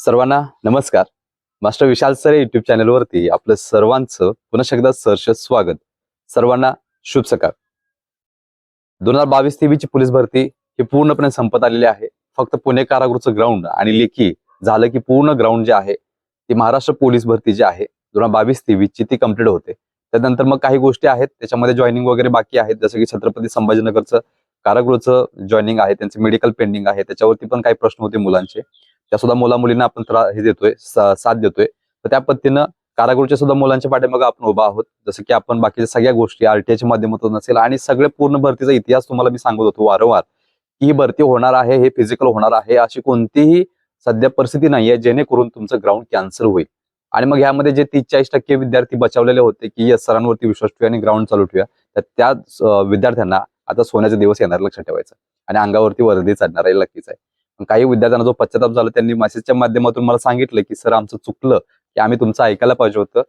सर्वांना नमस्कार. मास्टर विशाल sir YouTube चॅनलवरती आपलं सर्वांचं पुन्हा एकदा सहर्ष स्वागत. सर्वांना शुभ सकाळ. दोन हजार बावीस तेवीसची पोलीस भरती ही पूर्णपणे संपत आलेली आहे. फक्त पुणे कारागृहचं ग्राउंड आणि लेखी झालं की पूर्ण ग्राउंड जे आहे ती महाराष्ट्र पोलीस भरती जी आहे दोन हजार बावीस तेवीसची ती कंप्लीट होते. त्यानंतर मग काही गोष्टी आहेत त्याच्यामध्ये जॉईनिंग वगैरे बाकी आहेत जसं की छत्रपती संभाजीनगरचं कारागृहचं जॉईनिंग आहे त्यांचं मेडिकल पेंडिंग आहे त्याच्यावरती पण काही प्रश्न होते मुलांचे. त्या सुद्धा मुला मुलींना आपण हे देतोय साथ देतोय. तर त्या पद्धतीनं कारागृहच्या सुद्धा मुलांच्या पाठीमागे आपण उभा आहोत. जसं की आपण बाकीच्या सगळ्या गोष्टी आरटीआयच्या माध्यमातून असेल आणि सगळे पूर्ण भरतीचा इतिहास तुम्हाला मी सांगत होतो वारंवार की ही भरती होणार आहे हे फिजिकल होणार आहे अशी कोणतीही सध्या परिस्थिती नाहीये जेणेकरून तुमचं ग्राउंड कॅन्सल होईल. आणि मग ह्यामध्ये जे तीस चाळीस टक्के विद्यार्थी बचावलेले होते की या सरांवरती विश्वास ठेवूया आणि ग्राउंड चालू ठेवूया तर त्या विद्यार्थ्यांना आता सोन्याचे दिवस येणार लक्षात ठेवायचं. आणि अंगावरती वर्दी चढणार आहे नक्कीच आहे. काही विद्यार्थ्यांना जो पश्चाताप झाला त्यांनी मेसेजच्या माध्यमातून मला सांगितलं की सर आमचं चुकलं की आम्ही तुमचं ऐकायला पाहिजे होतं.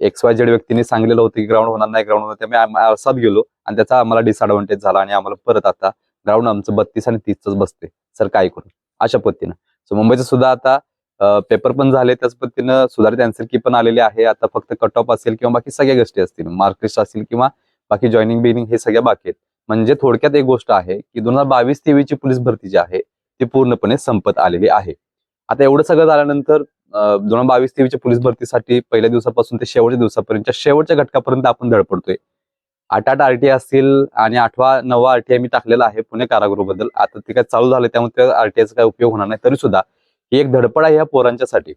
एक्स वाय जेड व्यक्तीने सांगितलेलं होतं की ग्राउंड होणार नाही ग्राउंड होणार त्यामुळे आम्ही असाच गेलो आणि त्याचा आम्हाला डिसअडव्हान्टेज झाला आणि आम्हाला परत आता ग्राउंड आमचं बत्तीस आणि तीसच बसते सर काय करू? अशा पद्धतीनं. सो मुंबईचं सुद्धा आता पेपर पण झाले. त्याच पद्धतीनं सुधारित अँसर की पण आलेले आहे. आता फक्त कट ऑफ असेल किंवा बाकी सगळ्या गोष्टी असतील. मार्कलिस्ट असतील किंवा बाकी जॉईनिंग बिनिंग हे सगळ्या बाकी आहेत. म्हणजे थोडक्यात एक गोष्ट आहे की दोन हजार बावीस तेवीसची पोलीस भरती जी आहे ती पूर्णपणे संपत आलेली आहे. आता एवढं सगळं झाल्यानंतर दोन हजार बावीस तेवीसच्या पोलीस भरतीसाठी पहिल्या दिवसापासून ते शेवटच्या दिवसापर्यंतच्या शेवटच्या घटकापर्यंत आपण धडपडतोय आठ आठ आरटीआय असतील आणि आठवा नवा आरटीआय मी टाकलेला आहे पुणे कारागृहबद्दल. आता ते काय चालू झालं त्यामुळे त्या आरटीआयचा काय उपयोग होणार नाही. तरी सुद्धा ही एक धडपड आहे या पोरांच्यासाठी.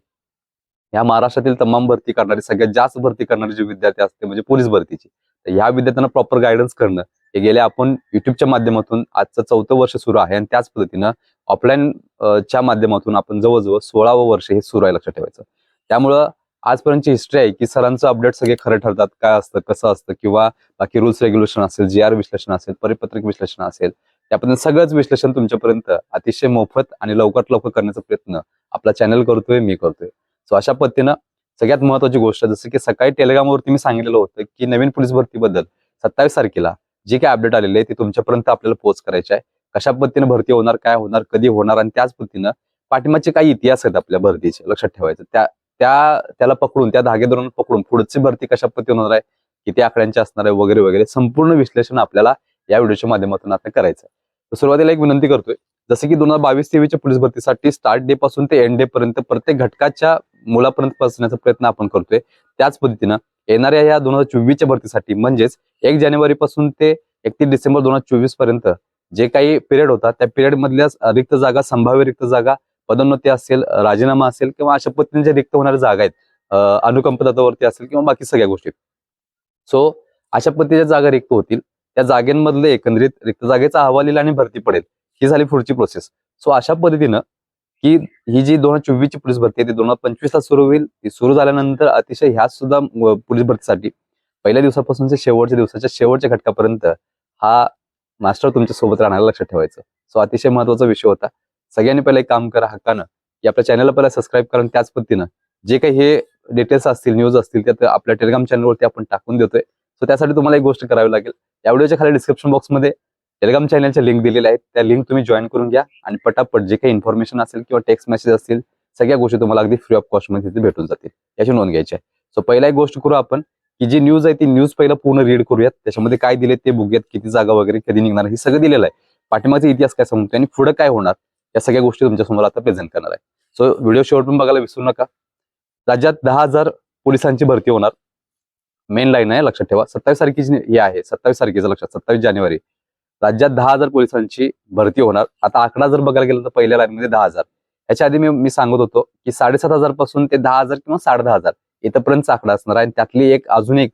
या महाराष्ट्रातील तमाम भरती करणारी सगळ्यात जास्त भरती करणारी जे विद्यार्थी असते म्हणजे पोलीस भरतीची. तर ह्या विद्यार्थ्यांना प्रॉपर गायडन्स करणं हे गेले आपण युट्यूबच्या माध्यमातून आजचं चौथं वर्ष सुरू आहे आणि त्याच पद्धतीनं ऑफलाईन च्या माध्यमातून आपण जवळजवळ सोळावं वर्ष हे सुरू आहे लक्षात ठेवायचं. त्यामुळं आजपर्यंतची हिस्ट्री आहे की सरांचं अपडेट सगळे खरे ठरतात. काय असतं कसं असतं किंवा बाकी रुल्स रेग्युलेशन असेल जी आर विश्लेषण असेल परिपत्रक विश्लेषण असेल त्यापर्यंत सगळंच विश्लेषण तुमच्यापर्यंत अतिशय मोफत आणि लवकरात लवकर करण्याचा प्रयत्न आपला चॅनल करतोय मी करतोय. सो अशा पद्धतीनं सगळ्यात महत्वाची गोष्ट जसं की सकाळी टेलिग्रामवरती मी सांगितलेलं होतं की नवीन पोलीस भरतीबद्दल सत्तावीस तारखेला जे काही अपडेट आलेले आहे ते तुमच्यापर्यंत आपल्याला पोच करायचे आहे. कशा पद्धतीने भरती होणार काय होणार कधी होणार आणि त्याच पद्धतीनं पाठिंबाचे काही इतिहास आहेत आपल्या भरतीचे लक्षात ठेवायचं. त्या त्या त्याला पकडून त्या धागेदोरांना पकडून पुढची भरती कशा पद्धतीने होणार आहे किती आकड्यांची असणार आहे वगैरे वगैरे संपूर्ण विश्लेषण आपल्याला या व्हिडिओच्या माध्यमातून आता करायचं तर सुरुवातीला एक विनंती करतोय जसं की दोन हजार बावीस तेवीसच्या पोलीस भरतीसाठी स्टार्ट डे पासून ते एंड डे पर्यंत प्रत्येक घटकाच्या मुलापर्यंत पोहोचण्याचा प्रयत्न आपण करतोय. त्याच पद्धतीनं येणाऱ्या या दोन हजार चोवीसच्या भरतीसाठी म्हणजेच एक जानेवारी पासून ते एकतीस डिसेंबर दोन हजार चोवीसपर्यंत जे काही पिरियड होता त्या पिरियड मधल्या रिक्त जागा संभाव्य रिक्त जागा पदोन्नती असेल राजीनामा असेल किंवा अशा पद्धतीने रिक्त होणाऱ्या जागा आहेत अनुकंप तत्वावरती असेल किंवा बाकी सगळ्या गोष्टी सो अशा पद्धतीच्या जागा रिक्त होतील. त्या जागेंमधले एकंदरीत रिक्त जागेचा अहवाल येईल आणि भरती पडेल. ही झाली पुढची प्रोसेस सो अशा पद्धतीनं की ही जी दोन हजार चोवीसची पोलीस भरती आहे ती दोन हजार पंचवीसला सुरू होईल. ती सुरू झाल्यानंतर अतिशय ह्या सुद्धा पोलीस भरतीसाठी पहिल्या दिवसापासून शेवटच्या दिवसाच्या शेवटच्या घटकापर्यंत हा मास्टर तुमच्यासोबत राहण्याला लक्षात ठेवायचं. सो अतिशय महत्त्वाचा विषय होता. सगळ्यांनी पहिला एक काम करा हक्कानं. की आपल्या चॅनलला पहिला सबस्क्राईब करा त्याच पद्धतीनं जे काही हे डिटेल्स असतील न्यूज असतील त्यात आपल्या टेलिग्राम चॅनलवरती आपण टाकून देतोय. सो त्यासाठी तुम्हाला एक गोष्ट करावी लागेल. या व्हिडिओच्या खाली डिस्क्रिप्शन बॉक्समध्ये टेलिग्राम चॅनलच्या लिंक दिलेल्या आहेत. त्या लिंक तुम्ही जॉईन करून घ्या आणि पटापट जे काही इन्फॉर्मेशन असेल किंवा टेक्स्ट मेसेज असतील सगळ्या गोष्टी तुम्हाला अगदी फ्री ऑफ कॉस्टमध्ये तिथे भेटून जातील. याची नोंद घ्यायची आहे. सो पहिला एक गोष्ट करू आपण. की जी न्यूज आहे ती न्यूज पहिला पूर्ण रीड करूयात. त्याच्यामध्ये काय दिले ते बघूयात किती जागा वगैरे कधी निघणार हे सगळं दिलेलं आहे. पाठिंबाचा इतिहास काय सांगतो आणि पुढे काय होणार या सगळ्या गोष्टी तुमच्यासमोर आता प्रेझेंट करणार आहे. सो व्हिडिओ शेवटून बघायला विसरू नका. राज्यात दहा हजार पोलिसांची भरती होणार. मेन लाईन आहे लक्षात ठेवा. सत्तावीस तारखेची हे आहे सत्तावीस तारखेचं लक्षात सत्तावीस जानेवारी. राज्यात दहा हजार पोलिसांची भरती होणार. आता आकडा जर बघायला गेला तर पहिल्या लाईन मध्ये दहा हजार. याच्या आधी मी मी सांगत होतो की साडेसात हजारपासून ते दहा हजार किंवा साडे दहा हजार. इथपर्यंतचा आकडा असणार आहे. आणि त्यातली एक अजून एक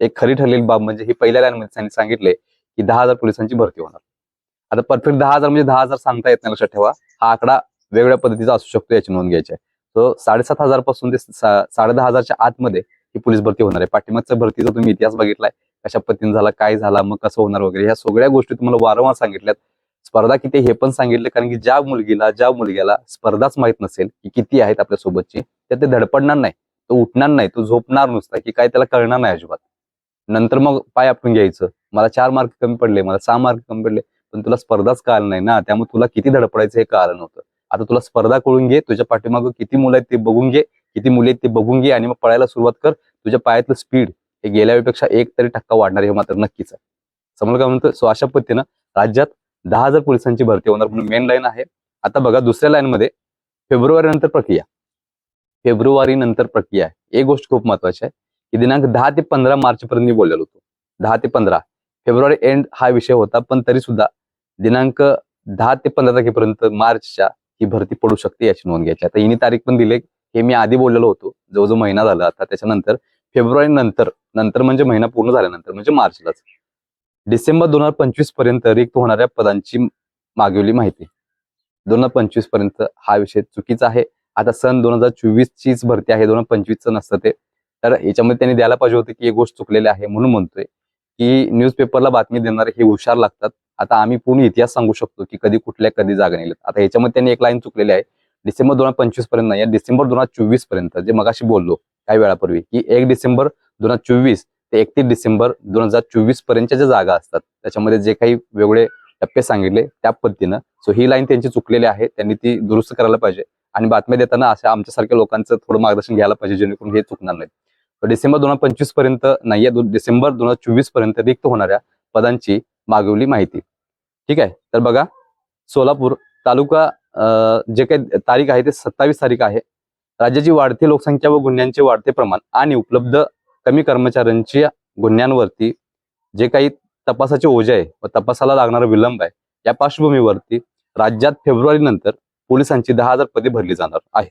एक खरी ठरलेली बाब म्हणजे ही पहिल्या लाईनमध्ये त्यांनी सांगितले की दहा हजार पोलिसांची भरती होणार. आता परफेक्ट दहा हजार म्हणजे दहा हजार सांगता येत नाही लक्षात ठेवा. हा आकडा वेगवेगळ्या पद्धतीचा असू शकतो याची नोंद घ्यायची आहे. तो साडेसात हजारपासून ते साडे दहा हजारच्या आतमध्ये ही पोलीस भरती होणार आहे. पाठिंबाच्या भरतीचा तुम्ही इतिहास बघितलाय कशा पद्धतीने झाला काय झाला मग कसं होणार वगैरे ह्या सगळ्या गोष्टी तुम्हाला वारंवार सांगितल्यात. स्पर्धा किती हे पण सांगितलं कारण की ज्या मुलगीला ज्या मुलग्याला स्पर्धाच माहीत नसेल की किती आहेत आपल्या सोबतची तर ते धडपडणार नाही. तो उठणार नाही तो झोपणार नुसता की काय त्याला कळणार नाही अजिबात. नंतर मग पाय आपण घ्यायचं. मला चार मार्क कमी पडले मला सहा मार्क कमी पडले पण तुला स्पर्धाच कळालं नाही ना त्यामुळे तुला किती धडपडायचं हे कळालं नव्हतं. आता तुला स्पर्धा कळून घे तुझ्या पाठीमागं किती मुलं आहेत ते बघून घे किती मुले आहेत ते बघून घे आणि मग पळायला सुरुवात कर. तुझ्या पायातलं स्पीड हे गेल्या वेळेपेक्षा एक तरी टक्का वाढणार हे मात्र नक्कीच आहे. समोर काय म्हणतो? सो अशा पद्धतीनं राज्यात दहा हजार पोलिसांची भरती होणार म्हणून मेन लाईन आहे. आता बघा दुसऱ्या लाईनमध्ये फेब्रुवारी नंतर प्रक्रिया. फेब्रुवारी नंतर प्रक्रिया आहे. एक गोष्ट खूप महत्वाची आहे की दिनांक दहा ते पंधरा मार्च पर्यंत मी बोललेलो होतो. दहा ते पंधरा. फेब्रुवारी एंड हा विषय होता पण तरी सुद्धा दिनांक दहा ते पंधरा तारखेपर्यंत मार्चच्या ही भरती पडू शकते याची नोंद घ्यायची आता हिने तारीख पण दिली. हे मी आधी बोललेलो होतो. जवळजवळ महिना झाला. आता त्याच्यानंतर फेब्रुवारी नंतर नंतर म्हणजे महिना पूर्ण झाल्यानंतर म्हणजे मार्चलाच. डिसेंबर दोन हजार पंचवीसपर्यंत रिक्त होणाऱ्या पदांची मागवली माहिती. दोन हजार पंचवीसपर्यंत हा विषय चुकीचा आहे. आता सन दोन हजार चोवीस चीच भरती आहे दोन हजार पंचवीसचं नसतं ते. तर याच्यामध्ये त्यांनी द्यायला पाहिजे होते की एक गोष्ट चुकलेली आहे म्हणून म्हणतोय की न्यूजपेपरला बातमी देणारे हे हुशार लागतात. आता आम्ही पूर्ण इतिहास सांगू शकतो की कधी कुठल्या कधी जागा निघल्यात आता याच्यामध्ये त्यांनी एक लाईन चुकलेली आहे. डिसेंबर दोन हजार पंचवीसपर्यंत नाही डिसेंबर दोन हजार चोवीसपर्यंत जे मगाशी बोललो काही वेळापूर्वी की एक डिसेंबर दोन हजार चोवीस ते एकतीस डिसेंबर दोन हजार चोवीस पर्यंतच्या ज्या जागा असतात त्याच्यामध्ये जे काही वेगळे टप्पे सांगितले त्या पद्धतीनं. सो ही लाईन त्यांची चुकलेली आहे त्यांनी ती दुरुस्त करायला पाहिजे. आणि बातम्या देताना अशा आमच्यासारख्या लोकांचं थोडं मार्गदर्शन घ्यायला पाहिजे जेणेकरून हे चुकणार नाही तर डिसेंबर दोन हजार पंचवीसपर्यंत नाही डिसेंबर दोन हजार चोवीसपर्यंत रिक्त होणाऱ्या पदांची मागवली माहिती. ठीक आहे? तर बघा सोलापूर तालुका जे काही तारीख आहे ते सत्तावीस तारीख आहे. राज्याची वाढती लोकसंख्या व गुन्ह्यांचे वाढते प्रमाण आणि उपलब्ध कमी कर्मचाऱ्यांच्या गुन्ह्यांवरती जे काही तपासाचे ओझे आहे व तपासाला लागणारा विलंब आहे या पार्श्वभूमीवरती राज्यात फेब्रुवारी नंतर पोलिसांची दहा हजार पदे भरली जाणार आहे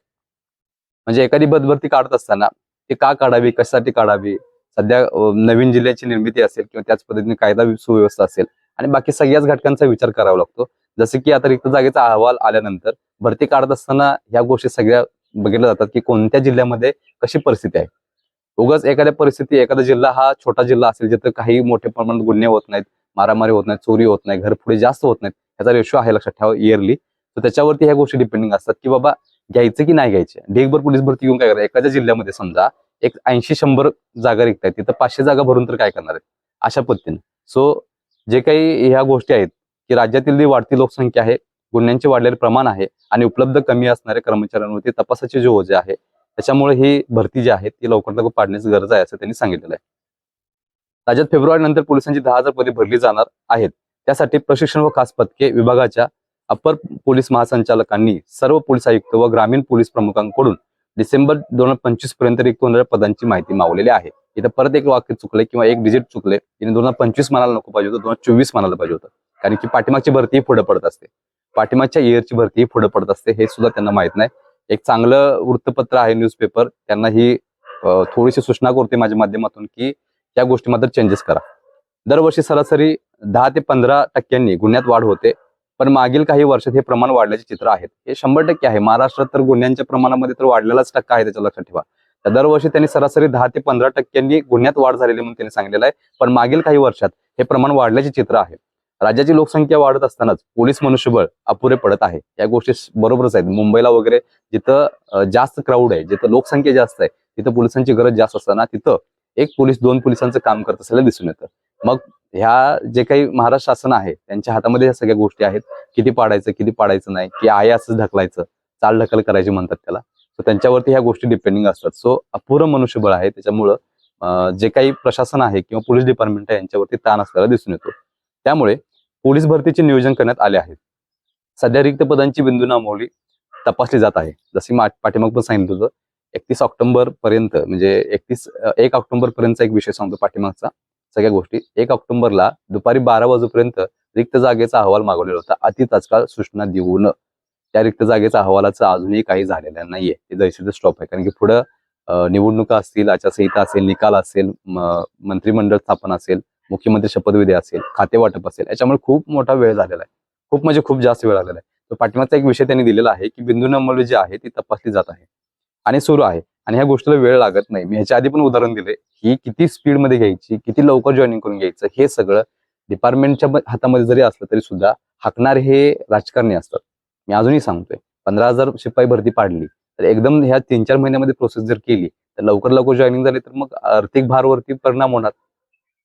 म्हणजे एखादी पदभरती काढत असताना ती का काढावी कशासाठी काढावी? सध्या नवीन जिल्ह्याची निर्मिती असेल किंवा त्याच पद्धतीने कायदा सुव्यवस्था असेल आणि बाकी सगळ्याच घटकांचा विचार करावा लागतो. जसं की आता रिक्त जागेचा अहवाल आल्यानंतर भरती काढत असताना ह्या गोष्टी सगळ्या बघितल्या जातात की कोणत्या जिल्ह्यामध्ये कशी परिस्थिती आहे. उगाच एखाद्या परिस्थिती एखादा जिल्हा हा छोटा जिल्हा असेल जिथं काही मोठ्या प्रमाणात गुन्हे होत नाहीत मारामारी होत नाहीत चोरी होत नाही घरफोडी जास्त होत नाहीत ह्याचा रेशो आहे लक्षात ठेवा इयरली तर त्याच्यावरती ह्या गोष्टी डिपेंडिंग असतात की बाबा घ्यायचं की नाही घ्यायचे. ढेकभर पोलीस भरती घेऊन काय करा एखाद्या जिल्ह्यामध्ये समजा एक ऐंशी शंभर जागा रिक्त आहेत तिथं पाचशे जागा भरून तर काय करणार आहेत? अशा पद्धतीने. सो जे काही ह्या गोष्टी आहेत की राज्यातील जी वाढती लोकसंख्या आहे गुन्ह्यांचे वाढलेले प्रमाण आहे आणि उपलब्ध कमी असणाऱ्या कर्मचाऱ्यांवरती तपासाचे जे ओझे आहे त्याच्यामुळे ही भरती जी आहे ती लवकर लवकर पाडण्याची गरज आहे असं त्यांनी सांगितलेलं आहे. राज्यात फेब्रुवारी नंतर पोलिसांची दहा हजार पदे भरली जाणार आहेत. त्यासाठी प्रशिक्षण व खास पथके विभागाच्या अपर पोलीस महासंचालकांनी सर्व पोलीस आयुक्त व ग्रामीण पोलीस प्रमुखांकडून डिसेंबर दोन हजार पंचवीसपर्यंत रिक्त होणाऱ्या पदांची माहिती मागवलेली आहे. इथं परत एक वाक्य चुकले किंवा एक डिजिट चुकले तिने दोन हजार पंचवीस म्हणायला नको पाहिजे होतं दोन हजार चोवीस म्हणायला पाहिजे होतं. कारण की पाठीमागची भरती पुढे पडत असते. पाठीमागच्या इयरची भरती पुढे पडत असते हे सुद्धा त्यांना माहीत नाही. एक चांगलं वृत्तपत्र आहे न्यूजपेपर. त्यांना ही थोडीशी सूचना करते माझ्या माध्यमातून की त्या गोष्टी मात्र चेंजेस करा. दरवर्षी सरासरी दहा ते पंधरा टक्क्यांनी गुन्ह्यात वाढ होते. पण मागील काही वर्षात हे प्रमाण वाढल्याचे चित्र आहेत. हे शंभर टक्के आहे. महाराष्ट्रात तर गुन्ह्यांच्या प्रमाणामध्ये तर वाढलेलाच टक्का आहे त्याच्या लक्षात ठेवा. तर दरवर्षी त्यांनी सरासरी दहा ते पंधरा टक्क्यांनी गुन्ह्यात वाढ झालेली म्हणून त्यांनी सांगितलेलं आहे. पण मागील काही वर्षात हे प्रमाण वाढल्याचे चित्र आहे. राज्याची लोकसंख्या वाढत असतानाच पोलीस मनुष्यबळ अपुरे पडत आहे. या गोष्टी बरोबरच आहेत. मुंबईला वगैरे जिथं जास्त क्राऊड आहे जिथं लोकसंख्या जास्त आहे तिथं पोलिसांची गरज जास्त असताना तिथं एक पोलीस दोन पोलिसांचं काम करत असलेलं दिसून येतं. मग ह्या जे काही महाराष्ट्र शासन आहे त्यांच्या हातामध्ये ह्या सगळ्या गोष्टी आहेत. किती पाडायचं किती पाडायचं नाही की आहे असं ढकलायचं चाल ढकल करायची म्हणतात त्याला. सो त्यांच्यावरती ह्या गोष्टी डिपेंडिंग असतात. सो अपुरं मनुष्यबळ आहे त्याच्यामुळं जे काही प्रशासन आहे किंवा पोलीस डिपार्टमेंट आहे यांच्यावरती ताण असल्याला दिसून येतो. त्यामुळे पोलीस भरतीचे नियोजन करण्यात आले आहे. सध्या रिक्त पदांची बिंदू नामवली तपासली जात आहे. जशी मा- पाठीमाग पण सांगितलं होतं एकतीस ऑक्टोबर पर्यंत म्हणजे एकतीस एक ऑक्टोबर पर्यंतचा एक विषय सांगतो पाठीमागचा सगळ्या गोष्टी. एक ऑक्टोबरला दुपारी बारा वाजेपर्यंत रिक्त जागेचा अहवाल मागवलेला होता. अति तत्काळ सूचना देऊन त्या रिक्त जागेचा अहवालाचं अजूनही काही झालेलं नाहीये. ते जैसे स्टॉप आहे. कारण की पुढं निवडणुका असतील आचारसंहिता असेल निकाल असेल मंत्रिमंडळ स्थापन असेल मुख्यमंत्री शपथविधी असेल खाते वाटप असेल याच्यामुळे खूप मोठा वेळ झालेला आहे. खूप म्हणजे खूप जास्त वेळ आलेला आहे. तर पाठिंबाचा एक विषय त्यांनी दिलेला आहे की बिंदू नंबर जी आहे ती तपासली जात आहे. आणि सुरू आहे. आणि ह्या गोष्टीला वेळ लागत नाही. मी ह्याच्या आधी पण उदाहरण दिले. ही किती स्पीडमध्ये घ्यायची किती लवकर जॉईनिंग करून घ्यायचं हे सगळं डिपार्टमेंटच्या हातामध्ये जरी असलं तरी सुद्धा हाकणार हे राजकारणी असतात. मी अजूनही सांगतोय पंधरा हजार शिपाई भरती पाडली तर एकदम ह्या तीन चार महिन्यामध्ये प्रोसेस जर केली तर लवकर लवकर जॉईनिंग झाली तर मग आर्थिक भारवरती परिणाम होणार.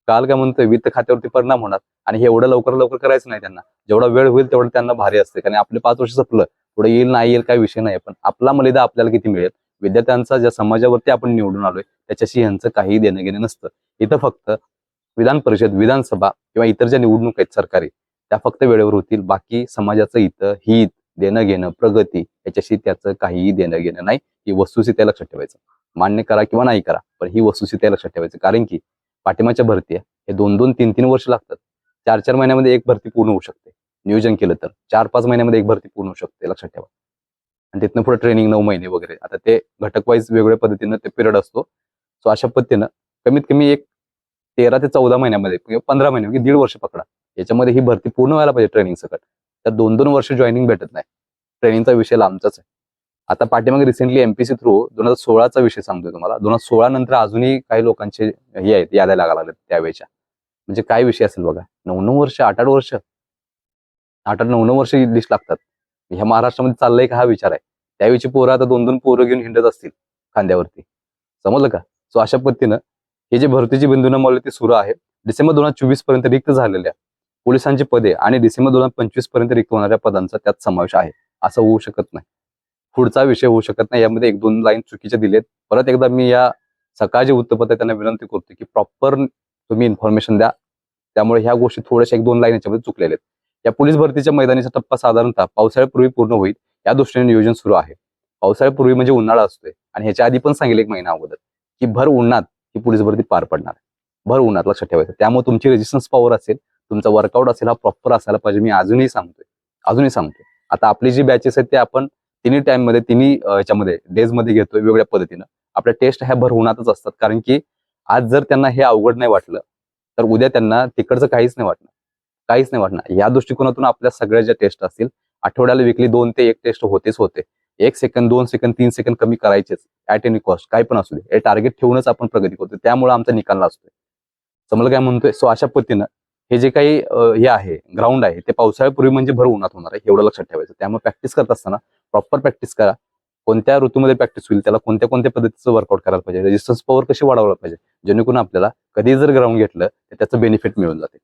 काल काय म्हणतोय वित्त खात्यावरती परिणाम होणार. आणि हे एवढं लवकर लवकर करायचं नाही त्यांना. जेवढा वेळ होईल तेवढं त्यांना भारी असते. कारण आपले पाच वर्ष संपलं पुढे येईल नाही येईल काय विषय नाही. पण आपला मलिदा आपल्याला किती मिळेल? विद्यार्थ्यांचा ज्या समाजावरती आपण निवडून आलोय त्याच्याशी यांचं काही देणं घेणं नसतं. इथं फक्त विधान परिषद विधानसभा किंवा इतर ज्या निवडणूक आहेत सरकारी त्या फक्त वेळेवर होतील. बाकी समाजाचं इथं हित देणं घेणं प्रगती याच्याशी त्याचं काहीही देणं घेणं नाही. ही वस्तुस्थिती लक्षात ठेवायचं. मान्य करा किंवा नाही करा पण ही वस्तुस्थिती लक्षात ठेवायचं. कारण की पाठिंबाच्या भरती हे दोन दोन तीन तीन वर्ष लागतात. चार चार महिन्यामध्ये एक भरती पूर्ण होऊ शकते. नियोजन केलं तर चार पाच महिन्यामध्ये एक भरती पूर्ण होऊ शकते. लक्षात ठेवा. आणि तिथनं पुढे ट्रेनिंग नऊ महिने वगैरे. आता ते घटक वाईज वेगवेगळ्या पद्धतीनं ते पिरियड असतो. सो अशा पद्धतीनं कमीत कमी एक तेरा ते चौदा महिन्यामध्ये किंवा पंधरा महिने म्हणजे दीड वर्ष पकडा. याच्यामध्ये ही भरती पूर्ण व्हायला पाहिजे ट्रेनिंग सकट. तर दोन दोन वर्ष जॉईनिंग भेटत नाही. ट्रेनिंगचा विषय लांबचाच आहे. आता पाठीमागे रिसेंटली एमपीसी थ्रू दोन हजार सोळाचा विषय सांगतोय तुम्हाला. दोन हजार सोळा नंतर अजूनही काही लोकांचे हे आहेत याद्या लागायला लागले त्यावेळेच्या. म्हणजे काय विषय असेल बघा. नऊ नऊ वर्ष आठ आठ वर्ष. आठ आठ नऊ नऊ वर्ष लिस्ट लागतात. ह्या महाराष्ट्रामध्ये चाललंय का हा विचार आहे. त्यावेळीची पोरं आता दोन दोन पोरं घेऊन हिंडत असतील खांद्यावरती. समजलं का? सो अशा पद्धतीनं हे जे भरतीची बिंदूनं मला ते सुरू आहे. डिसेंबर दोन हजार चोवीसपर्यंत रिक्त झालेल्या पोलिसांची पदे आणि डिसेंबर दोन हजार पंचवीसपर्यंत रिक्त होणाऱ्या पदांचा त्यात समावेश आहे. असं होऊ शकत नाही. पुढचा विषय होऊ शकत नाही. यामध्ये एक दोन लाईन चुकीच्या दिलेत. परत एकदा मी या सकाळचे वृत्तपत्र त्यांना विनंती करतो की प्रॉपर तुम्ही इन्फॉर्मेशन द्या. त्यामुळे ह्या गोष्टी थोड्याशा एक दोन लाईन याच्यामध्ये चुकलेल्या आहेत. या पोलीस भरतीच्या मैदानीचा टप्पा साधारणतः पावसाळ्यापूर्वी पूर्ण होईल. या दृष्टीने नियोजन सुरू आहे. पावसाळ्यापूर्वी म्हणजे उन्हाळा असतोय. आणि ह्याच्या आधी पण सांगेल एक महिना अगोदर की भर उन्हात ही पोलीस भरती पार पडणार भर उन्हात लक्षात ठेवायचं. त्यामुळे तुमची रेजिस्टन्स पॉवर असेल तुमचा वर्कआउट असेल हा प्रॉपर असायला पाहिजे. मी अजूनही सांगतोय. अजूनही सांगतोय. आता आपली जी बॅचेस आहेत ते आपण तिन्ही टाइममध्ये तिन्ही याच्यामध्ये ह्याच्यामध्ये डेजमध्ये घेतोय वेगवेगळ्या पद्धतीनं. आपल्या टेस्ट ह्या भर उन्हातच असतात. कारण की आज जर त्यांना हे अवघड नाही वाटलं तर उद्या त्यांना तिकडचं काहीच नाही वाटणार. काहीच नाही वाटणार. या दृष्टिकोनातून आपल्या सगळ्या ज्या टेस्ट असतील आठवड्याला विकली दोन ते एक टेस्ट होतेच होते. एक सेकंद दोन सेकंद तीन सेकंद कमी करायचेच ऍट एनी कॉस्ट काय पण असू दे. हे टार्गेट ठेवूनच आपण प्रगती करतो त्यामुळे आमचा निकाल असतोय समजा काय म्हणतोय? सो अशा पद्धतीनं हे जे काही हे आहे ग्राउंड आहे ते पावसाळ्यापूर्वी म्हणजे भर उन्हात होणार आहे एवढं लक्षात ठेवायचं. त्यामुळे प्रॅक्टिस करत असताना प्रॉपर प्रॅक्टिस करा. कोणत्या ऋतूमध्ये प्रॅक्टिस होईल त्याला कोणत्या कोणत्या पद्धतीचं वर्कआउट करायला पाहिजे रेजिस्टन्स पॉवर कशी वाढवला पाहिजे जेणेकरून आपल्याला कधी जर ग्राउंड घेतलं तर त्याचं बेनिफिट मिळून जाते.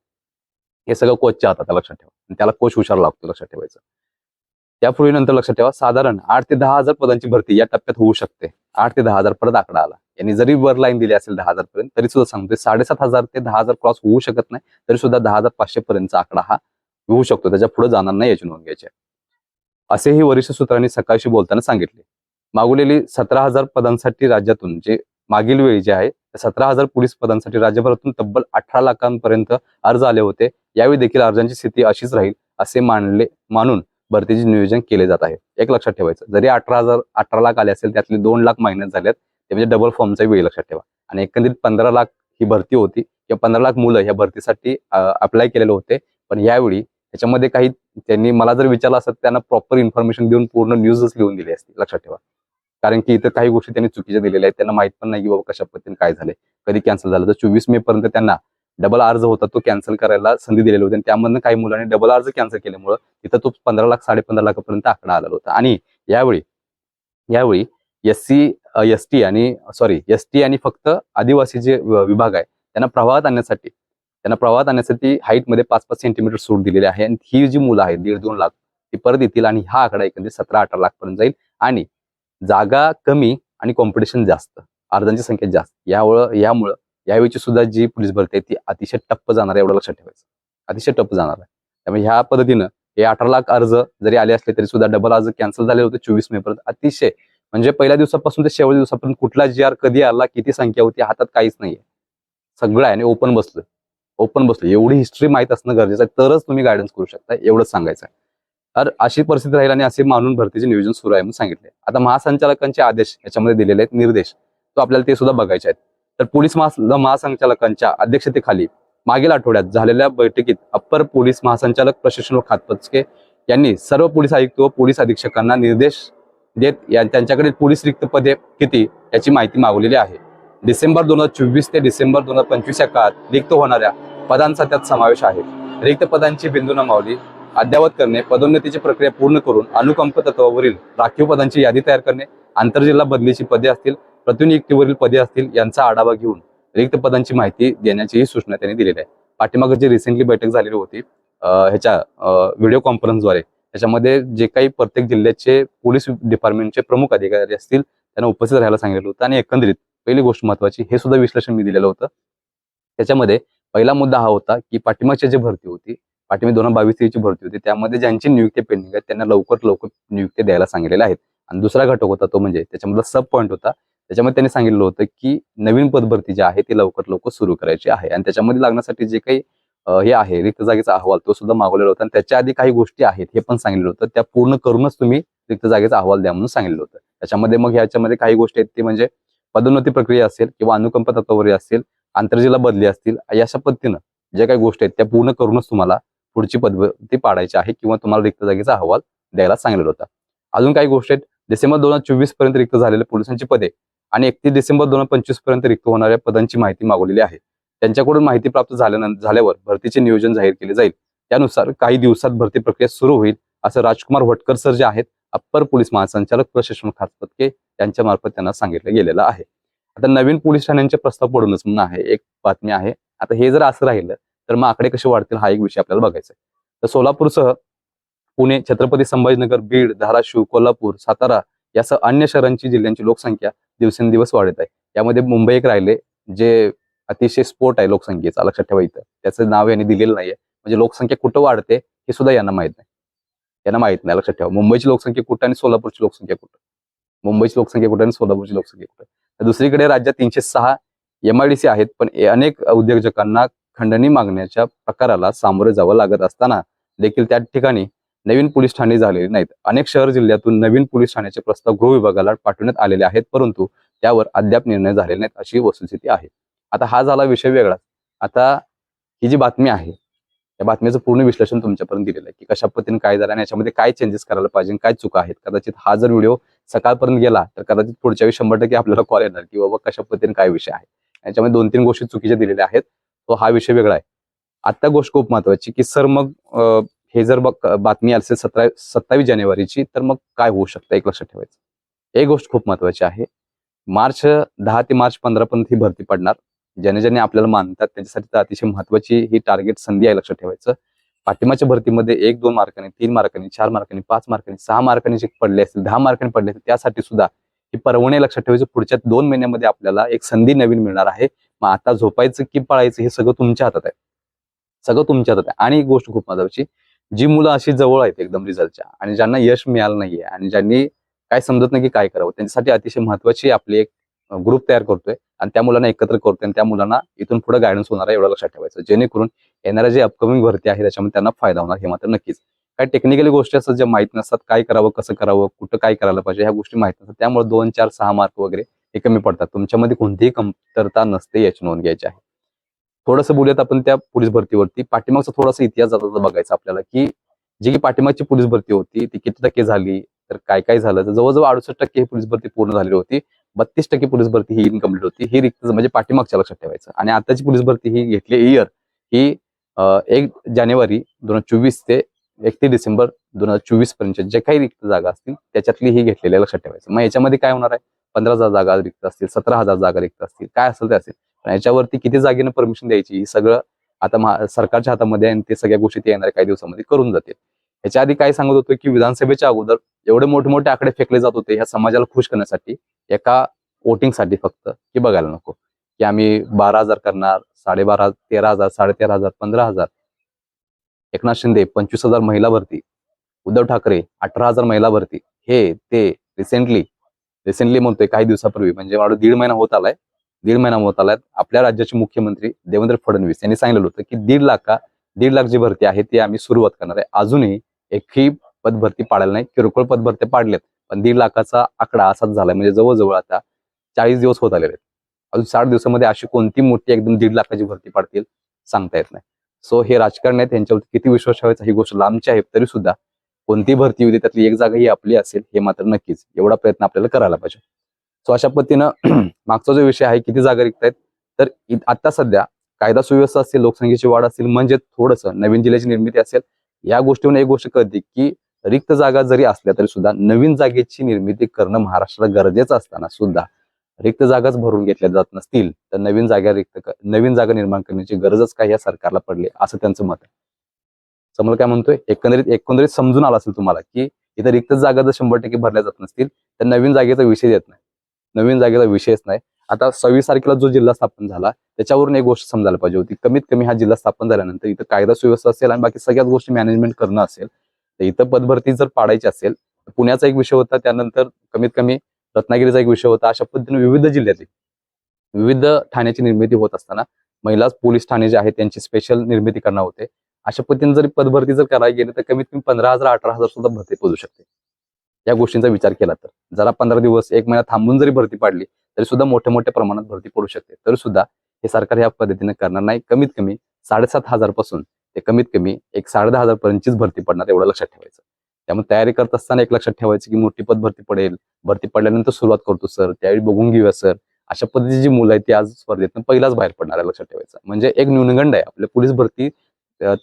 हे सगळं कोचच्या हातात लक्षात ठेवा. आणि त्याला कोच हुशार लागतो लक्षात ठेवायचं. त्यापूर्वी नंतर लक्षात ठेवा साधारण आठ ते दहा हजार पदांची भरती या टप्प्यात होऊ शकते. आठ ते दहा हजार परत आकडा आला. यांनी जरी वर लाईन दिली असेल दहा हजार पर्यंत तरी सुद्धा सांगतोय साडेसात हजार ते दहा हजार क्रॉस होऊ शकत नाही तरी सुद्धा दहा हजार पाचशे पर्यंतचा आकडा हा होऊ शकतो. त्याच्या पुढे जाणार नाही याची नोंद घ्यायची असेही वरिष्ठ सूत्रांनी सकाळशी बोलताना सांगितले. मागवलेली सतरा हजार पदांसाठी राज्यातून जे मागील वेळी जे आहे सतरा हजार पोलीस पदांसाठी राज्यभरातून तब्बल अठरा लाखांपर्यंत अर्ज आले होते. यावेळी देखील अर्जांची स्थिती अशीच राहील असे मानले मानून भरतीचे नियोजन केले जात आहे. एक लक्षात ठेवायचं जरी अठरा हजार अठरा लाख आले असेल त्यातले दोन लाख मायनस झालेत ते म्हणजे डबल फॉर्मचा वेळ लक्षात ठेवा. आणि एकंदरीत पंधरा लाख ही भरती होती किंवा पंधरा लाख मुलं या भरतीसाठी अप्लाय केलेले होते. पण यावेळी त्याच्यामध्ये काही त्यांनी मला जर विचारलं असतं त्यांना प्रॉपर इन्फॉर्मेशन देऊन पूर्ण न्यूजच लिहून दिली असती लक्षात ठेवा. कारण की इथं काही गोष्टी त्यांनी चुकीच्या दिलेल्या आहेत त्यांना माहीत पण नाही की बाबा कशा पद्धतीने काय झाले कधी कॅन्सल झालं तर चोवीस मे पर्यंत त्यांना डबल अर्ज होता तो कॅन्सल करायला संधी दिलेली होती आणि त्यामधनं काही मुलांनी डबल अर्ज कॅन्सल केल्यामुळं तिथं तो पंधरा लाख साडे पंधरा लाखापर्यंत आकडा आलेला होता. आणि यावेळी यावेळी एस सी एस टी आणि सॉरी एस टी आणि फक्त आदिवासी जे विभाग आहे त्यांना प्रवाहात आणण्यासाठी त्यांना प्रवाहात आणण्यासाठी हाईटमध्ये पाच पाच सेंटीमीटर सूट दिलेली आहे आणि ही जी मुलं आहेत दीड दोन लाख ती परत येतील आणि हा आकडा एकंदरीत सतरा अठरा लाखपर्यंत जाईल. आणि जागा कमी आणि कॉम्पिटिशन जास्त अर्जांची संख्या जास्त. यामुळं यामुळं यावेळीची सुद्धा जी पोलीस भरती आहे ती अतिशय टप्प जाणार आहे एवढं लक्षात ठेवायचं. अतिशय टप्प जाणार आहे. त्यामुळे ह्या पद्धतीनं हे अठरा लाख अर्ज जरी आले असले तरी सुद्धा डबल अर्ज कॅन्सल झाले होते चोवीस मे पर्यंत. अतिशय. म्हणजे पहिल्या दिवसापासून ते शेवटच्या दिवसापर्यंत कुठला जी आर कधी आला किती संख्या होती हातात काहीच नाहीये. सगळं आहे आणि ओपन बसलं. ओपन बसलं. एवढी हिस्ट्री माहीत असणं गरजेचं आहे. तरच तुम्ही गायडन्स करू शकता. एवढंच सांगायचं आहे. तर अशी परिस्थिती राहील आणि असे मानून भरतीचे नियोजन सुरू आहे म्हणून सांगितले आता महासंचालकांचे आदेश याच्यामध्ये दिलेले आहेत निर्देश. तो आपल्याला ते सुद्धा बघायचे आहेत. तर पोलीस महासंचालकांच्या अध्यक्षतेखाली मागील आठवड्यात झालेल्या बैठकीत अप्पर पोलीस महासंचालक प्रशिक्षण खातपचके यांनी सर्व पोलीस आयुक्त व पोलीस अधीक्षकांना निर्देश देत त्यांच्याकडे पोलीस रिक्त पदे किती याची माहिती मागवलेली आहे. डिसेंबर दोन हजार चोवीस ते डिसेंबर दोन हजार पंचवीस या काळात रिक्त होणाऱ्या पदांचा त्यात समावेश आहे. रिक्त पदांची बिंदू नमावली अद्यावत करणे पदोन्नतीची प्रक्रिया पूर्ण करून अनुकंप तत्वावरील राखीव पदांची यादी तयार करणे आंतरजिल्हा बदलीची पदे असतील प्रतिनियुक्तीवरील पदे असतील यांचा आढावा घेऊन रिक्त पदांची माहिती देण्याचीही सूचना त्यांनी दिलेली आहे. पाठीमागे जी रिसेंटली बैठक झालेली होती ह्याच्या व्हिडिओ कॉन्फरन्सद्वारे त्याच्यामध्ये जे काही प्रत्येक जिल्ह्याचे पोलीस डिपार्टमेंटचे प्रमुख अधिकारी असतील त्यांना उपस्थित राहायला सांगितलं होतं आणि एकंदरीत पहिली गोष्ट महत्वाची हे सुद्धा विश्लेषण मी दिलेलं होतं. त्याच्यामध्ये पहिला मुद्दा हा होता की पाठिंबाची जी भरती होती पाठिंबा दोन हजार बावीस तेवीसची भरती होती त्यामध्ये ज्यांची नियुक्ती पेंडिंग आहे त्यांना लवकर लवकर नियुक्ती द्यायला सांगितलेल्या आहेत आणि दुसरा घटक होता तो म्हणजे त्याच्यामधला सब पॉईंट होता त्याच्यामध्ये त्यांनी सांगितलं होतं की नवीन पदभरती जी आहे ती लवकर लवकर सुरू करायची आहे. आणि त्याच्यामध्ये लागण्यासाठी जे काही हे आहे रिक्त जागेचा अहवाल तो सुद्धा मागवलेला होता. आणि त्याच्या आधी काही गोष्टी आहेत हे पण सांगितलं होतं. त्या पूर्ण करूनच तुम्ही रिक्त जागेचा अहवाल द्या म्हणून सांगितलं होतं. त्याच्यामध्ये मग ह्याच्यामध्ये काही गोष्टी आहेत ते म्हणजे पदोन्नती प्रक्रिया असेल किंवा अनुकंप तत्वावरी असेल आंतरजिल्हा बदली असतील अशा पद्धतीनं ज्या काही गोष्टी आहेत त्या पूर्ण करूनच तुम्हाला पुढची पदभरती पाडायची आहे किंवा तुम्हाला रिक्त जागेचा अहवाल द्यायला सांगितलं होतं. अजून काही गोष्टी आहेत. डिसेंबर दोन हजार चोवीसपर्यंत रिक्त झालेल्या पोलिसांची पदे. आणि एकतीस डिसेंबर दोन हजार पंचवीसपर्यंत रिक्त होणाऱ्या पदांची माहिती मागवलेली आहे. त्यांच्याकडून माहिती प्राप्त झाल्यानंतर झाल्यावर भरतीचे नियोजन जाहीर केले जाईल. त्यानुसार काही दिवसात भरती प्रक्रिया सुरू होईल असं राजकुमार भटकर सर जे आहेत अप्पर पोलीस महासंचालक प्रशिक्षण खासपतके यांच्या मार्फत त्यांना सांगितलं गेलेलं आहे. आता नवीन पोलीस ठाण्यांचे प्रस्ताव पडूनच म्हणून आहे एक बातमी आहे. आता हे जर असं राहिलं तर मग आकडे कसे वाढतील हा एक विषय आपल्याला बघायचा आहे. तर सोलापूरसह पुणे छत्रपती संभाजीनगर बीड धाराशिव कोल्हापूर सातारा यासह अन्य शहरांची जिल्ह्यांची लोकसंख्या दिवसेंदिवस वाढत आहे. यामध्ये मुंबई एक राहिले जे अतिशय स्फोट आहे लोकसंख्येचा लक्षात ठेवा इथं. त्याचं नाव यांनी दिलेलं नाहीये. म्हणजे लोकसंख्या कुठं वाढते हे सुद्धा यांना माहीत नाही. यांना माहीत नाही लक्षात ठेवा. मुंबईची लोकसंख्या कुठं आणि सोलापूरची लोकसंख्या कुठं? मुंबईची लोकसंख्या कुठं आणि सोलापूरची लोकसंख्या कुठं? दुसरीकडे राज्यात तीनशे सहा एमआयडीसी आहेत पण अनेक उद्योजकांना खंडणी मागण्याच्या प्रकाराला सामोरे जावं लागत असताना देखील त्या ठिकाणी नवीन पोलीस ठाणे झालेले नाहीत. अनेक शहर जिल्ह्यातून नवीन पोलीस ठाण्याचे प्रस्ताव गृह विभागाला पाठवण्यात आलेले आहेत परंतु त्यावर अद्याप निर्णय झालेले नाहीत अशी वस्तुस्थिती आहे. आता हा झाला विषय वेगळा आता ही जी बातमी आहे त्या बातमीचं पूर्ण विश्लेषण तुमच्यापर्यंत दिलेलं आहे की कशा पद्धतीने काय झालं आणि याच्यामध्ये काय चेंजेस करायला पाहिजे काय चुका आहेत. कदाचित हा जर व्हिडिओ सकाळपर्यंत गेला तर कदाचित पुढच्या वेळी शंभर टक्के आपल्याला कॉल येणार की बाबा कशा पद्धतीने काय विषय आहे. याच्यामध्ये दोन तीन गोष्टी चुकीच्या दिलेल्या आहेत. तो हा विषय वेगळा आहे. आता गोष्ट खूप महत्वाची की सर मग हे जर बघ बातमी असेल सतरा सत्तावीस जानेवारीची तर मग काय होऊ शकतं? एक लक्षात ठेवायचं. एक गोष्ट खूप महत्वाची आहे. मार्च दहा ते मार्च पंधरा पर्यंत ही भरती पडणार. ज्याने ज्याने आपल्याला मानतात त्यांच्यासाठी तर अतिशय महत्वाची ही टार्गेट संधी आहे लक्षात ठेवायचं. पाठिंबाच्या भरतीमध्ये एक दोन मार्कांनी तीन मार्कांनी चार मार्कांनी पाच मार्कांनी सहा मार्कांनी जे पडले असतील दहा मार्कांनी पडले असतील त्यासाठी सुद्धा ही परवणे लक्षात ठेवायचं. पुढच्या दोन महिन्यामध्ये आपल्याला एक संधी नवीन मिळणार आहे. मग आता झोपायचं की पळायचं हे सगळं तुमच्या हातात आहे. सगळं तुमच्या हातात आहे. आणि एक गोष्ट खूप महत्वाची जी मुलं अशी जवळ आहेत एकदम रिझल्टच्या आणि ज्यांना यश मिळालं नाहीये आणि ज्यांनी काय समजत नाही की काय करावं त्यांच्यासाठी अतिशय महत्वाची आपली एक ग्रुप तयार करतोय आणि त्या मुलांना एकत्र करतोय आणि त्या मुलांना इथून पुढे गायडन्स होणार आहे एवढं लक्षात ठेवायचं. जेणेकरून येणाऱ्या जे अपकमिंग भरती आहे त्याच्यामध्ये त्यांना फायदा होणार हे मात्र नक्कीच. काय टेक्निकली गोष्टी असतात ज्या माहीत नसतात काय करावं कसं करावं कुठं काय करायला पाहिजे ह्या गोष्टी माहीत नसतात. त्यामुळे दोन चार सहा मार्क वगैरे हे कमी पडतात. तुमच्यामध्ये कोणतीही कमतरता नसते याची नोंद घ्यायची आहे. थोडंसं बोलूयात आपण त्या पोलीस भरतीवरती. पाठीमागचा थोडासा इतिहास जाता बघायचा आपल्याला की जी की पाठीमागची पोलीस भरती होती ती किती टक्के झाली तर काय काय झालं? तर जवळजवळ अडुसष्ट टक्के ही पोलीस भरती पूर्ण झालेली होती. बत्तीस टक्के पोलीस भरती ही इनकम्प्लीट होती. ही रिक्त म्हणजे पाठीमागच्या लक्षात ठेवायचं. आणि आताची पोलीस भरती ही घेतली इयर ही एक जानेवारी दोन हजार चोवीस ते एकतीस डिसेंबर दोन हजार चोवीसपर्यंत जे काही रिक्त जागा असतील त्याच्यातली ही घेतलेली लक्षात ठेवायचं. मग याच्यामध्ये काय होणार आहे? पंधरा हजार जागा रिक्त असतील सतरा हजार जागा रिक्त असतील काय असेल ते असेल. पण याच्यावरती किती जागेनं परमिशन द्यायची ही सगळं आता सरकारच्या हातामध्ये आणि ते सगळ्या गोष्टी ते येणाऱ्या काही दिवसामध्ये करून जातील. याच्या आधी काय सांगत होतो की विधानसभेच्या अगोदर एवढे मोठे मोठे आकडे फेकले जात होते ह्या समाजाला खुश करण्यासाठी एका वोटिंगसाठी फक्त हे बघायला नको. की आम्ही बारा हजार करणार साडेबारा तेरा हजार साडेतेरा हजार पंधरा हजार. एकनाथ शिंदे पंचवीस हजार महिला भरती. उद्धव ठाकरे अठरा हजार महिला भरती. हे ते रिसेंटली रिसेंटली म्हणतोय काही दिवसापूर्वी म्हणजे वाढू दीड महिना होत आलाय. दीड महिना होत आलाय. आपल्या राज्याचे मुख्यमंत्री देवेंद्र फडणवीस यांनी सांगितलं होतं की दीड लाखा दीड लाख जी भरती आहे ती आम्ही सुरुवात करणार आहे. अजूनही एकही पदभरती पाडायला नाही. किरकोळ पदभरती पाडलेत पण दीड लाखाचा आकडा असाच झालाय. म्हणजे जवळजवळ आता चाळीस दिवस होत आलेले आहेत. अजून साठ दिवसामध्ये अशी कोणती मोठी एकदम दीड लाखाची भरती पाडतील सांगता येत नाही. सो हे राजकारण आहे त्यांच्यावरती किती विश्वास ठेवायचा ही गोष्ट लांबची आहे तरी सुद्धा कोणती भरती होती त्यातली एक जागा ही आपली असेल हे मात्र नक्कीच. एवढा प्रयत्न आपल्याला करायला पाहिजे. सो अशा पद्धतीनं मागचा जो विषय आहे किती जागा रिक्त आहेत तर आता सध्या कायदा सुव्यवस्था असेल लोकसंख्येची वाढ असेल म्हणजे थोडंसं नवीन जिल्ह्याची निर्मिती असेल या गोष्टीवर एक गोष्ट कळते की रिक्त जागा जरी असल्या तरी सुद्धा नवीन जागेची निर्मिती करणं महाराष्ट्राला गरजेचं असताना सुद्धा रिक्त जागाच भरून घेतल्या जात नसतील तर नवीन जागा रिक्त नवीन जागा निर्माण करण्याची गरजच काय या सरकारला पडली असं त्यांचं मत आहे. समोर काय म्हणतोय एकंदरीत एकंदरीत समजून आला असेल तुम्हाला की इथं रिक्त जागा जर शंभर टक्के भरल्या जात नसतील तर नवीन जागेचा विषय येत नाही. नवीन जागेचा विषयच नाही. आता सव्वीस तारखेला जो जिल्हा स्थापन झाला त्याच्यावरून एक गोष्ट समजायला पाहिजे होती. कमीत कमी हा जिल्हा स्थापन झाल्यानंतर इथं कायदा सुव्यवस्था असेल आणि बाकी सगळ्याच गोष्टी मॅनेजमेंट करणं असेल तर इथं पदभरती जर पाडायची असेल तर पुण्याचा एक विषय होता त्यानंतर कमीत कमी रत्नागिरीचा एक विषय होता. अशा पद्धतीने विविध जिल्ह्यातली विविध ठाण्याची निर्मिती होत असताना महिला पोलीस ठाणे जे आहेत त्यांची स्पेशल निर्मिती करणार होते. अशा पद्धतीने जर पदभरती जर करायला गेली तर कमीत कमी पंधरा हजार अठरा हजार सुद्धा भरती पडू शकते. या गोष्टींचा विचार केला तर. जरा पंधरा दिवस एक महिना थांबून जरी भरती पाडली तरी सुद्धा मोठ्या मोठ्या प्रमाणात भरती पडू शकते. तरी सुद्धा हे सरकार या पद्धतीने करणार नाही. कमीत कमी साडेसात हजारपासून ते कमीत कमी एक साडे दहा हजार पर्यंतचीच भरती पडणार एवढं लक्षात ठेवायचं. त्यामुळे तयारी करत असताना एक लक्षात ठेवायचं की मोठी पद भरती पडेल. भरती पडल्यानंतर सुरुवात करतो सर. त्यावेळी बघून घेऊया सर. अशा पद्धतीची जी मुलं आहेत ती आज स्पर्धेतून पहिलाच बाहेर पडणार आहे लक्षात ठेवायचं. म्हणजे एक न्यूनगंड आहे. आपल्या पोलीस भरती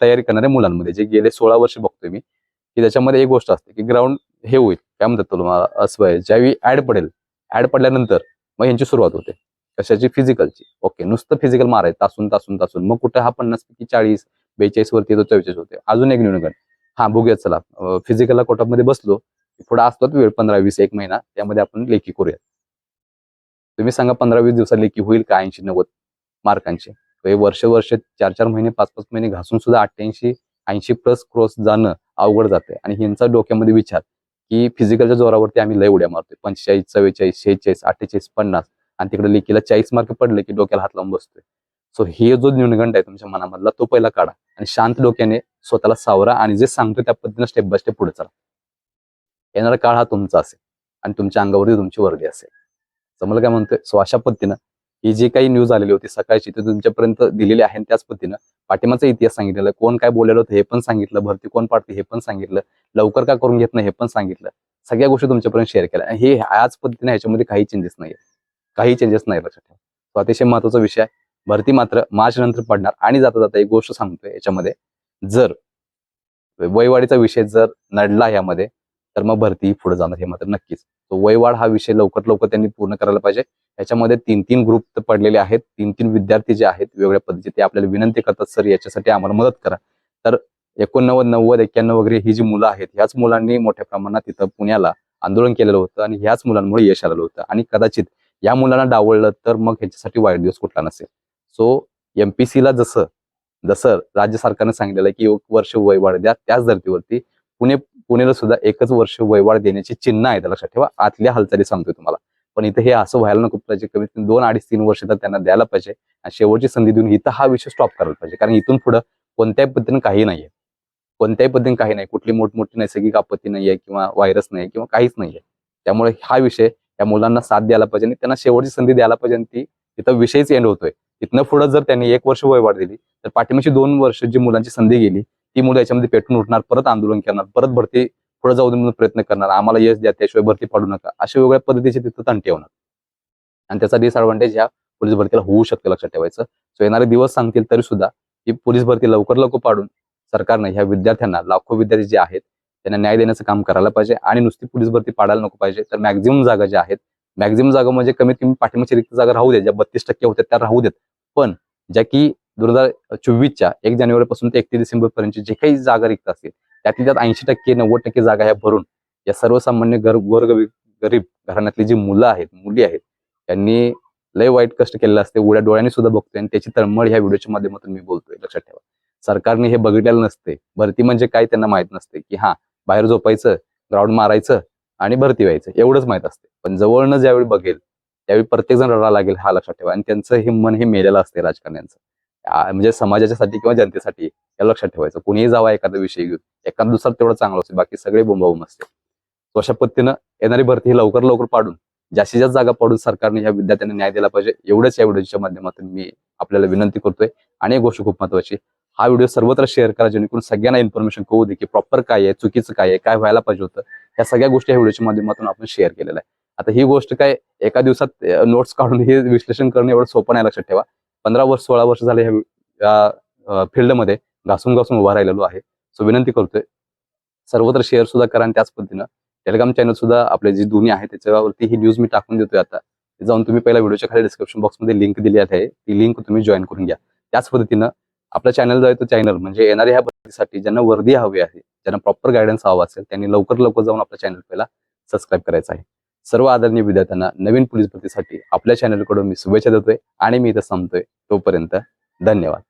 तयारी करणाऱ्या मुलांमध्ये. जे गेले सोळा वर्ष बघतोय मी की त्याच्यामध्ये एक गोष्ट असते की ग्राउंड हे होईल. काय म्हणतात तुला असं आहे ज्यावेळी ऍड पडेल ऍड पडल्यानंतर मग यांची सुरुवात होते. कशाची? फिजिकलची ओके नुसतं फिजिकल मारायचं तासून तासून तासून. मग कुठं हा पन्नास पैकी चाळीस बेचाळीस वरती येतो चौवेचाळीस होते अजून एक न्यूनगण हा बघूया चला. फिजिकलला कोटअपमध्ये बसलो पुढे असतो वेळ पंधरा वीस एक महिना. त्यामध्ये आपण लेखी करूया तुम्ही सांगा पंधरा वीस दिवसात लेखी होईल का ऐंशी नव्वद मार्कांची? वर्ष वर्ष चार चार महिने पाच पाच महिने घासून सुद्धा अठ्ठ्याऐंशी ऐंशी प्लस क्रॉस जाणं अवघड जाते आणि ह्यांचा डोक्यामध्ये विचार की फिजिकलच्या जोरावरती आम्ही लय उड्या मारतोय. पंचेचाळीस चव्वेचाळीस शेहेचाळीस अठ्ठेचाळीस पन्नास आणि तिकडे लेकीला चाळीस मार्क पडले की डोक्याला हात लावून बसतोय. सो हे जो न्यूनगंड आहे तुमच्या मनामधला तो पहिला काढा आणि शांत डोक्याने स्वतःला सावरा आणि जे सांगतो त्या पद्धतीने स्टेप बाय स्टेप पुढे चला. येणारा काळ हा तुमचा असेल आणि तुमच्या अंगावरती तुमची वर्दी असेल. समजलं काय म्हणतोय? सो अशा पद्धतीनं ही जी काही न्यूज आलेली होती सकाळची ते तुमच्यापर्यंत दिलेली आहे त्याच पद्धतीनं. पाठिंबाचा इतिहास सांगितलेला कोण काय बोललेलं होतं हे पण सांगितलं भरती कोण पाडते हे पण सांगितलं लवकर का करून घेत नाही हे पण सांगितलं. सगळ्या गोष्टी तुमच्यापर्यंत शेअर केल्या. हे आज पद्धतीने ह्याच्यामध्ये काही चेंजेस नाही काही चेंजेस नाही लक्षात ठेवा. तो अतिशय महत्त्वाचा विषय आहे. भरती मात्र मार्च नंतर पडणार. आणि जाता जाता एक गोष्ट सांगतोय याच्यामध्ये. जर वयवाढीचा विषय जर नडला यामध्ये तर मग भरती पुढे जाणार हे मात्र नक्कीच. तो वयवाढ हा विषय लवकर लवकर त्यांनी पूर्ण करायला पाहिजे. याच्यामध्ये तीन तीन ग्रुप पडलेले आहेत. तीन तीन विद्यार्थी जे आहेत वेगवेगळ्या पद्धतीचे ते आपल्याला विनंती करतात सर याच्यासाठी आम्हाला मदत करा. तर एकोणनव्वद नव्वद एक्क्याण्णव वगैरे ही जी मुलं आहेत ह्याच मुलांनी मोठ्या प्रमाणात तिथं पुण्याला आंदोलन केलेलं होतं आणि ह्याच मुलांमुळे यश आलेलं होतं. आणि कदाचित या मुलांना डावळलं तर मग ह्याच्यासाठी वाईट दिवस कुठला नसेल. सो एमपीसीला जसं जसं राज्य सरकारने सांगितलेलं आहे की एक वर्ष वयवाढ द्या त्याच धर्तीवरती पुणे पुणेला सुद्धा एकच वर्ष वयवाढ देण्याची चिन्ह आहे लक्षात ठेवा. आतल्या हालचाली सांगतोय तुम्हाला. पण इथं हे असं व्हायला नको पाहिजे कमीत कमी दोन अडीच तीन वर्ष तर त्यांना द्यायला पाहिजे. आणि शेवटची संधी देऊन इथं हा विषय स्टॉप करायला पाहिजे. कारण इथून पुढं कोणत्याही पद्धतीने काही नाहीये. कोणत्याही पद्धतीने काही नाही. कुठली मोठमोठी नैसर्गिक आपत्ती नाहीये किंवा व्हायरस नाही किंवा काहीच नाहीये. त्यामुळे हा विषय त्या मुलांना साथ द्यायला पाहिजे आणि त्यांना शेवटची संधी द्यायला पाहिजे आणि ती तिथं विषयच एंड होतोय. इथनं पुढे जर त्यांनी एक वर्ष वयवाढ दिली तर पाठीमाशी दोन वर्ष जी मुलांची संधी गेली ती मुलं याच्यामध्ये पेटून उठणार परत आंदोलन करणार परत भरती पुढे जाऊ दे म्हणून प्रयत्न करणार. आम्हाला यश द्या त्याशिवाय भरती पाडू नका. अशा वेगळ्या पद्धतीचे तिथं तंटे होणार आणि त्याचा डिसअडव्हान्टेज ह्या पोलीस भरतीला होऊ शकते लक्षात ठेवायचं. सो येणारे दिवस सांगतील तरी सुद्धा ही पोलीस भरती लवकर लवकर पाडून सरकारने ह्या विद्यार्थ्यांना लाखो विद्यार्थी जे आहेत त्यांना न्याय देण्याचं काम करायला पाहिजे आणि नुसती पोलीस भरती पाडायला नको पाहिजे. तर मॅक्झिमम जागा ज्या आहेत मॅक्झिमम जागा म्हणजे कमीत कमी पाठिंबाची रिक्त जागा राहू द्या. ज्या बत्तीस टक्के होत्या त्या राहू देत. पण ज्या की दोन हजार चोवीसच्या एक जानेवारीपासून ते एकतीस डिसेंबर पर्यंत जे काही जागा रिक्त असतील त्यातील त्यात ऐंशी टक्के नव्वद टक्के जागा ह्या भरून या सर्वसामान्य गर गोर गरीब घराण्यातली जी मुलं आहेत मुली आहेत त्यांनी लय वाईट कष्ट केलेलं असते. उड्या डोळ्यांनी सुद्धा बघतोय आणि त्याची तळमळ ह्या व्हिडिओच्या माध्यमातून मी बोलतोय. लक्षात ठेवा. सरकारने हे बघितलेलं नसते. भरती म्हणजे काय त्यांना माहीत नसते की हा बाहेर झोपायचं ग्राउंड मारायचं आणि भरती व्हायचं एवढंच माहीत असते. पण जवळनं ज्यावेळी बघेल त्यावेळी प्रत्येक जण रडा लागेल हा लक्षात ठेवा. आणि त्यांचं हे मन हे मेलेलं असते राजकारण्यांचं. म्हणजे समाजाच्यासाठी किंवा जनतेसाठी या लक्षात ठेवायचं. कोणीही जावा एखादा विषय घेऊन एखादा दुसरा तेवढं चांगलं असतो बाकी सगळे बोंबाबोंब असते So अशा पद्धतीनं येणारी भरती ही लवकर लवकर पाडून जास्तीत जास्त जागा पाडून सरकारने या विद्यार्थ्यांना न्याय दिला पाहिजे एवढंच या व्हिडिओच्या माध्यमातून मी आपल्याला विनंती करतोय. आणि एक गोष्ट खूप महत्वाची हा व्हिडिओ सर्वत्र शेअर करा जेणेकरून सगळ्यांना इन्फॉर्मेशन कळू दे की प्रॉपर काय आहे चुकीचं काय आहे काय व्हायला पाहिजे होतं. या सगळ्या गोष्टी या व्हिडिओच्या माध्यमातून आपण शेअर केलेल्या आहे आता ही गोष्ट काय एका दिवसात नोट्स काढून हे विश्लेषण करणं एवढं सोपं नाही लक्षात ठेवा. पंधरा वर्ष सोळा वर्ष झाले ह्या या फील्डमध्ये घासून घासून उभा राहिलेलो आहे. सो विनंती करतोय सर्वत्र शेअर सुद्धा करा आणि त्याच पद्धतीनं टेलिग्राम चॅनल सुद्धा आपले जी दोन्ही आहे त्याच्यावरती ही न्यूज मी टाकून देतोय आता. जाऊन तुम्ही पहिल्या व्हिडिओच्या खाली डिस्क्रिप्शन बॉक्समध्ये लिंक दिली आहे. ती लिंक तुम्ही जॉईन करून घ्या. त्याच पद्धतीनं आपला चॅनल जो आहे तो चॅनल म्हणजे येणाऱ्या ह्या भरतीसाठी ज्यांना वर्दी हवी आहे ज्यांना प्रॉपर गायडन्स हवा असेल त्यांनी लवकर लवकर जाऊन आपला चॅनल पहिला सबस्क्राईब करायचा आहे. सर्व आदरणीय विद्यार्थ्यांना नवीन पोलीस भरतीसाठी आपल्या चॅनलकडून मी शुभेच्छा देतोय आणि मी इथं संपतोय. तोपर्यंत धन्यवाद.